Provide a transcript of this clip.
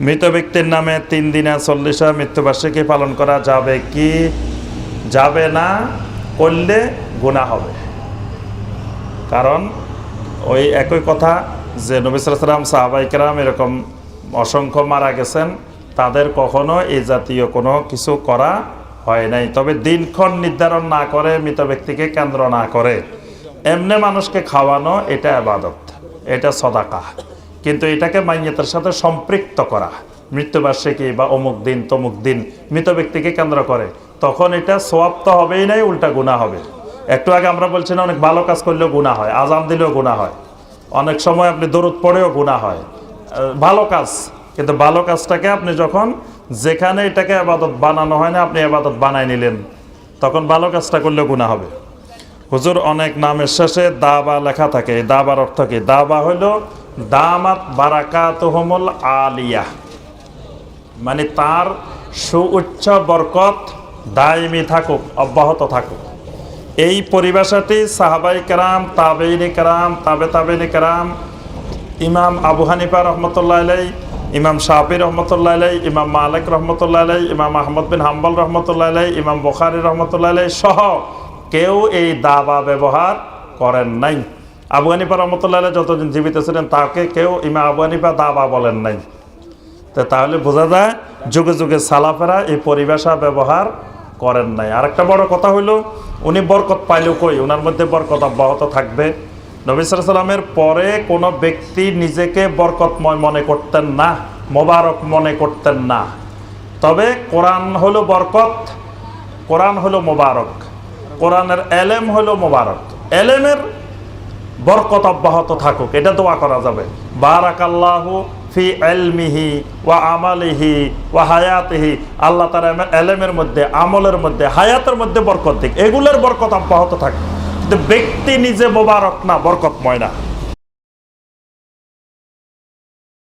মৃত ব্যক্তির নামে তিন দিনে চল্লিশা মৃত্যুবার্ষিকী পালন করা যাবে কি? যাবে না, করলে গুণা হবে। কারণ ওই একই কথা যে নবিসাম সাহাবাইকেরাম এরকম অসংখ্য মারা গেছেন, তাদের কখনো এই জাতীয় কোনো কিছু করা হয় নাই। তবে দিনক্ষণ নির্ধারণ না করে, মৃত ব্যক্তিকে কেন্দ্র না করে। এমনি মানুষকে খাওয়ানো এটা আবাদত, এটা সদাকা কিন্তু এটাকে মাইয়াতের সাথে সম্পৃক্ত করা। মৃত্যুবার্ষিকী বা অমুক দিন, তমুক দিন মৃত ব্যক্তিকে কেন্দ্র করে। তখন এটা সোয়াব তো হবেই নাই, উল্টা গুণা হবে। একটু আগে আমরা বলছি না, অনেক ভালো কাজ করলেও গুণা হয়, আজান দিলেও গুণা হয়। অনেক সময় আপনি দরুদ পড়েও গুণা হয়। ভালো কাজ, কিন্তু ভালো কাজটাকে আপনি যখন যেখানে এটাকে আবাদত বানানো হয় না, আপনি আবাদত বানাই নিলেন, তখন ভালো কাজটা করলেও গুণা হবে। হুজুর, অনেক নামের শেষে দাবা লেখা থাকে। দাবার অর্থ কি? দাবা হইল দামাত বারাকাতুহমুল আলিয়া। মানে তার সুউচ্চ বরকত দায়মি থাকুক, অব্যাহত থাকুক। এই পরিভাষাটি সাহাবাই কেরাম, তাবেইনি কেরাম, তাবে তাবেইনি কেরাম, ইমাম আবু হানিফা রহমতুল্লাহ আলাই ইমাম শাহি রহমতুল্লাহ আলাই ইমাম মালিক রহমতুল্লাহ আলাই ইমাম আহমদ বিন হাম্বল রহমতুল্লাহ আলাই ইমাম বখারি রহমতুল্লাহ আলাই সহ কেউ এই দাবা ব্যবহার করেন নাই। হানিফা রহমতুল্লাহ যতদিন জীবিত ছিলেন তাকে কেউ ইমা হানিফা দাবা বলেন নাই। তো তাহলে বোঝা যায় যুগে যুগে সালাফেরা এই পরিভাষা ব্যবহার করেন নাই। আরেকটা বড় কথা হইল, উনি বরকত পাইলেও কই? ওনার মধ্যে বরকত অব্যাহত থাকবে। নবী সাল্লামের পরে কোনো ব্যক্তি নিজেকে বরকতময় মনে করতেন না, মোবারক মনে করতেন না। তবে কোরআন হলো বরকত, কোরআন হলো মোবারক, কোরআনের এলেম হলো মোবারক। এলেমের বরকত অব্যাহত থাকুক, এটা দোয়া করা যাবে। বারাকাল্লাহু ফি এলমিহি ওয়া আমালিহি ওয়া হায়াতিহি। আল্লাহ তার এলেমের মধ্যে, আমলের মধ্যে, হায়াতের মধ্যে বরকত দিক। এগুলোর বরকত অব্যাহত থাকে। ব্যক্তি নিজে মোবারক না, বরকতময় না।